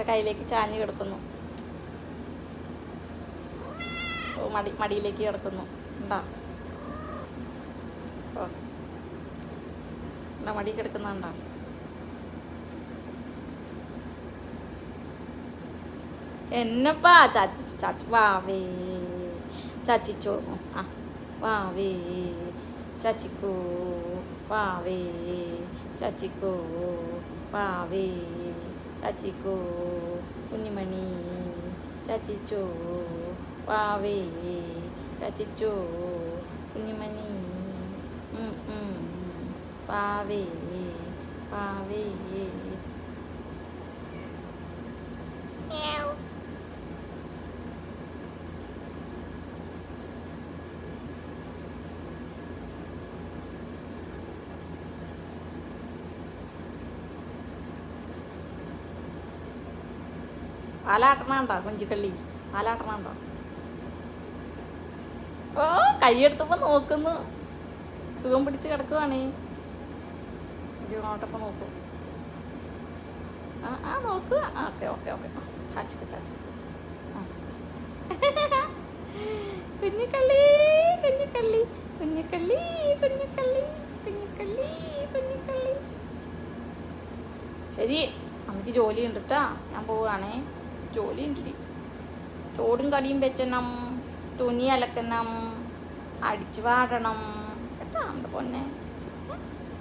എന്റെ കയ്യിലേക്ക് ചാഞ്ഞ് കിടക്കുന്നു. മടി മടിയിലേക്ക് കിടക്കുന്നു. ഉണ്ടാ? ഓ. മടി കിടക്കുന്നുണ്ടാ? എന്നപ്പാ? ചാച്ചി ചാച്ചി വാവേ ചാച്ചിച്ചോ ആ. വാവേ ചാച്ചിക്കോ വാവേ ചാച്ചിക്കോ വാവേ 짜지고 꽃니마니 짜지죠. 와웨 짜지죠. 꽃니마니 음음. 와웨 와웨 പാലാട്ടണുണ്ടോ കുഞ്ചിക്കള്ളി. പാലാട്ടണുണ്ടോ ഓ കൈയെടുത്തപ്പോ നോക്കുന്നു. സുഖം പിടിച്ച് കിടക്കുവാണേ. ജീവനോട്ടപ്പോ നോക്കും. ആ ആ നോക്കുക ഓക്കെ ഓക്കെ ഓക്കെ. ചാച്ചിക്ക് ചാച്ചിക്ക്. കുഞ്ഞിക്കള്ളി കുഞ്ഞിക്കള്ളി കുഞ്ഞിക്കള്ളി കുഞ്ഞിക്കള്ളി കുഞ്ഞിക്കള്ളി കുഞ്ഞിക്കള്ളി. ശരി നമുക്ക് ജോലി ഉണ്ട് കേട്ടാ ഞാൻ പോവുകയാണേ. ജോലി ഉണ്ട് ചോടും കടിയും വെച്ചണം തുണി അലക്കണം അടിച്ചു വാടണം. കേട്ടാ എന്റെ പൊന്നെ?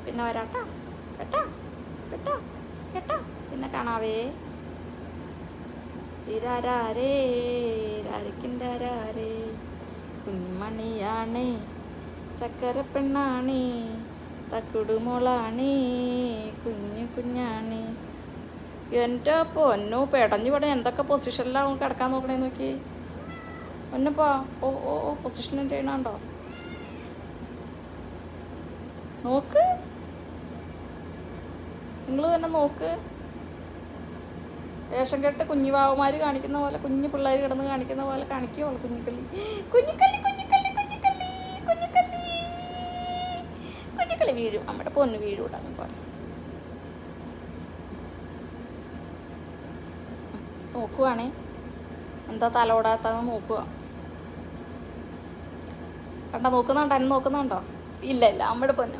പിന്നെ വരാട്ടാ? കേട്ടാ? കേട്ടാ? കേട്ടാ? പിന്നെ കാണാവേ. ഇരാരേ രാരക്കിന്റെ കുഞ്ഞുമണിയാണേ. ചക്കര പെണ്ണാണ് തക്കുടുമോളാണ്. കുഞ്ഞു കുഞ്ഞാണേ. എന്റെ പൊന്നു പെടഞ്ഞു പെട എന്തൊക്കെ പൊസിഷനിലാണ് കിടക്കാൻ നോക്കണേ നോക്കി. ഒന്നപ്പാ ഓ ഓ ഓ പൊസിഷൻ ചെയ്യണുണ്ടോ നോക്ക്. നിങ്ങൾ തന്നെ നോക്ക്. വേഷം കെട്ട് കുഞ്ഞിവാവമാര് കാണിക്കുന്ന പോലെ കുഞ്ഞു പിള്ളേർ കിടന്ന് കാണിക്കുന്ന പോലെ കാണിക്കുവോളൂ കുഞ്ഞിക്കല്ലി. കുഞ്ഞിക്കല്ലി കുഞ്ഞിക്കല്ലി കുഞ്ഞിക്കല്ലി കുഞ്ഞിക്കല്ലി. കുഞ്ഞിക്കള്ളി വീഴും. നമ്മുടെ പൊന്ന് വീഴൂടാന്ന് പോലെ നോക്കുവാണേ. എന്താ തലോടാത്തെന്ന് നോക്കുക. കണ്ട നോക്കുന്നുണ്ടോ? എന്നെ നോക്കുന്നുണ്ടോ? ഇല്ല ഇല്ല അമ്മയുടെ പൊന്ന്.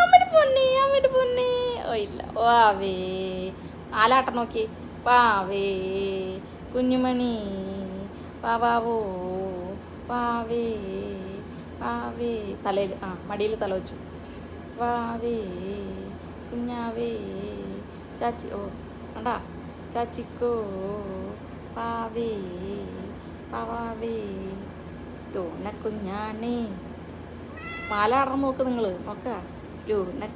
അമ്മയുടെ പൊന്നെ അമ്മയുടെ പൊന്നെ. ഓ ഇല്ല. വാവേ. ആലാട്ടം നോക്കി. വാവേ. കുഞ്ഞുമണി. പാവാവോ വാവേ. വാവേ. തലയിൽ ആ മടിയിൽ തല വെച്ചു. വാവേ. കുഞ്ഞാവേ. ചാച്ചി ഓ കണ്ടാ? ചാച്ചിക്കോ പാവേ പാവാവേ പാല പാലാടണം നോക്ക് നിങ്ങൾ നോക്ക.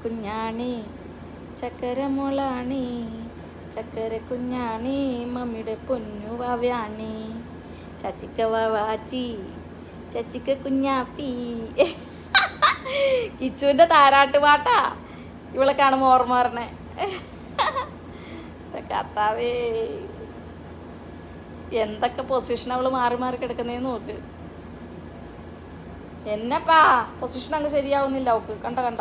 കുഞ്ഞാണി ചക്കര മോളാണി ചക്കര കുഞ്ഞാണി മമ്മിയുടെ പൊന്നു വാവയാണി. ചച്ചിക്ക വാവാച്ചി ചച്ചിക്ക കുഞ്ഞാപ്പി. കിച്ചുവിന്റെ താരാട്ട് പാട്ടാ ഇവളെ കാണുമ്പോൾ ഓർമ്മ പറഞ്ഞേ കർത്താവേ എന്തൊക്കെ പൊസിഷൻ അവൾ മാറി മാറി കിടക്കുന്നേന്ന് നോക്ക്. എന്നപ്പാ? പൊസിഷൻ അങ്ങ് ശരിയാവുന്നില്ല. അവക്ക് കണ്ട കണ്ട?